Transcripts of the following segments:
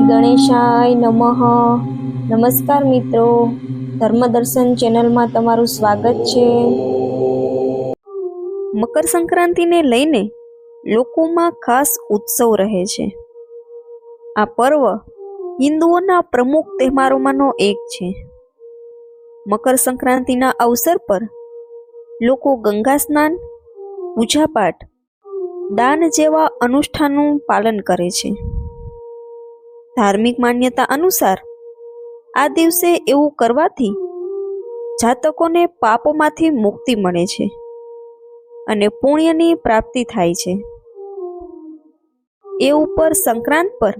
ગણેશાય નમઃ. નમસ્કાર મિત્રો. ધર્મદર્શન ચેનલમાં તમારું સ્વાગત છે. મકર સંક્રાંતિને લઈને લોકોમાં ખાસ ઉત્સવ રહે છે. આ પર્વ હિન્દુઓના પ્રમુખ તહેવારોમાંનો એક છે. મકર સંક્રાંતિના અવસર પર લોકો ગંગા સ્નાન, પૂજાપાઠ, દાન જેવા અનુષ્ઠાનનું પાલન કરે છે. ધાર્મિક માન્યતા અનુસાર આ દિવસે એવું કરવાથી જાતકોને પાપોમાંથી મુક્તિ મળે છે અને પુણ્યની પ્રાપ્તિ થાય છે. એ ઉપર સંક્રાંત પર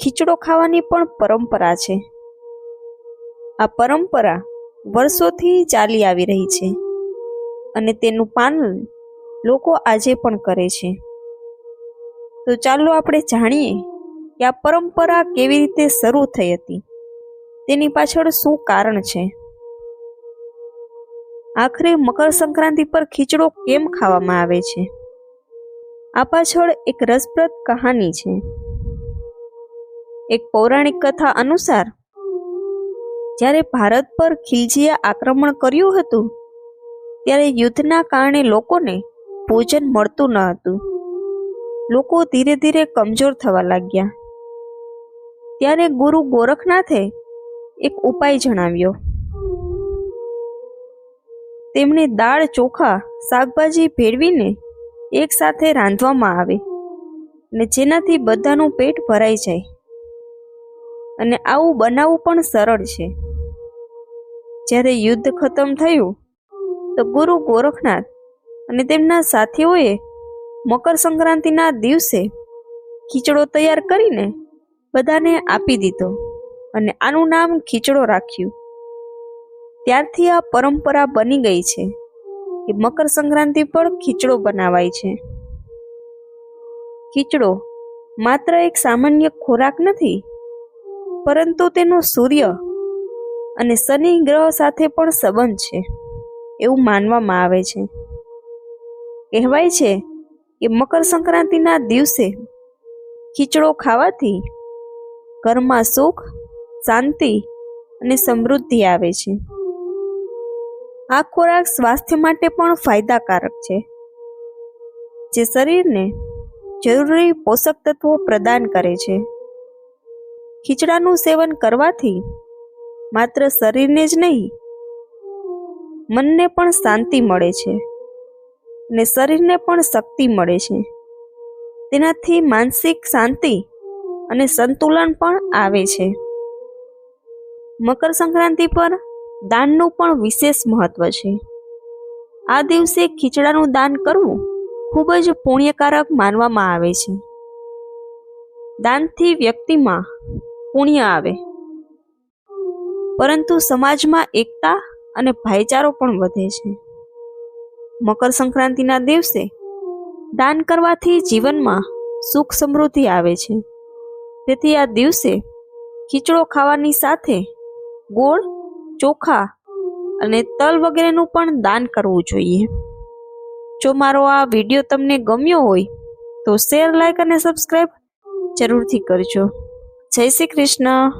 ખીચડો ખાવાની પણ પરંપરા છે. આ પરંપરા વર્ષોથી ચાલી આવી રહી છે અને તેનું પાલન લોકો આજે પણ કરે છે. તો ચાલો આપણે જાણીએ કે આ પરંપરા કેવી રીતે શરૂ થઈ હતી? તેની પાછળ શું કારણ છે? આખરે મકર સંક્રાંતિ પર ખીચડો કેમ ખાવામાં આવે છે? આ પાછળ એક રસપ્રદ કહાની છે. એક પૌરાણિક કથા અનુસાર, જ્યારે ભારત પર ખિલજીએ આક્રમણ કર્યું હતું, ત્યારે યુદ્ધના કારણે લોકોને ભોજન મળતું ન હતું. લોકો ધીરે ધીરે કમજોર થવા લાગ્યા. ત્યારે ગુરુ ગોરખનાથે એક ઉપાય જણાવ્યો. તેમણે દાળ, ચોખા, શાકભાજી ભેળવીને એકસાથે રાંધવામાં આવે ને જેનાથી બધાનું પેટ ભરાઈ જાય. અને આવું બનાવવું પણ સરળ છે. જ્યારે યુદ્ધ ખતમ થયું, તો ગુરુ ગોરખનાથ અને તેમના સાથીઓએ મકર સંક્રાંતિના દિવસે ખીચડો તૈયાર કરીને બધાને આપી દીધો અને આનું નામ ખીચડો રાખ્યું. ત્યારથી આ પરંપરા બની ગઈ છે કે મકર સંક્રાંતિ પર ખીચડો બનાવાય છે. ખીચડો માત્ર એક સામાન્ય ખોરાક નથી, પરંતુ તેનો સૂર્ય અને શનિ ગ્રહ સાથે પણ સંબંધ છે એવું માનવામાં આવે છે. કહેવાય છે કે મકર સંક્રાંતિના દિવસે ખીચડો ખાવાથી ઘરમાં સુખ, શાંતિ અને સમૃદ્ધિ આવે છે. આ ખોરાક સ્વાસ્થ્ય માટે પણ ફાયદાકારક છે. જે શરીરને જરૂરી પોષક તત્વો પ્રદાન કરે છે. ખીચડાનું સેવન કરવાથી માત્ર શરીરને જ નહીં, મનને પણ શાંતિ મળે છે અને શરીરને પણ શક્તિ મળે છે. તેનાથી માનસિક શાંતિ અને સંતુલન પણ આવે છે. મકર સંક્રાંતિ પર દાનનું પણ વિશેષ મહત્વ છે. આ દિવસે ખીચડાનું દાન કરવું ખૂબ જ પુણ્યકારક માનવામાં આવે છે. દાનથી વ્યક્તિમાં પુણ્ય આવે. પરંતુ સમાજમાં એકતા અને ભાઈચારો પણ વધે છે. મકર સંક્રાંતિના દિવસે દાન કરવાથી જીવનમાં સુખ સમૃદ્ધિ આવે છે. તેથી આ દિવસે ખીચડો ખાવાની સાથે ગોળ, ચોખા અને તલ વગેરેનું પણ દાન કરવું જોઈએ. જો મારો આ વીડિયો તમને ગમ્યો હોય, તો શેર લાઈક અને સબસ્ક્રાઈબ જરૂરથી કરજો. જય શ્રી કૃષ્ણ.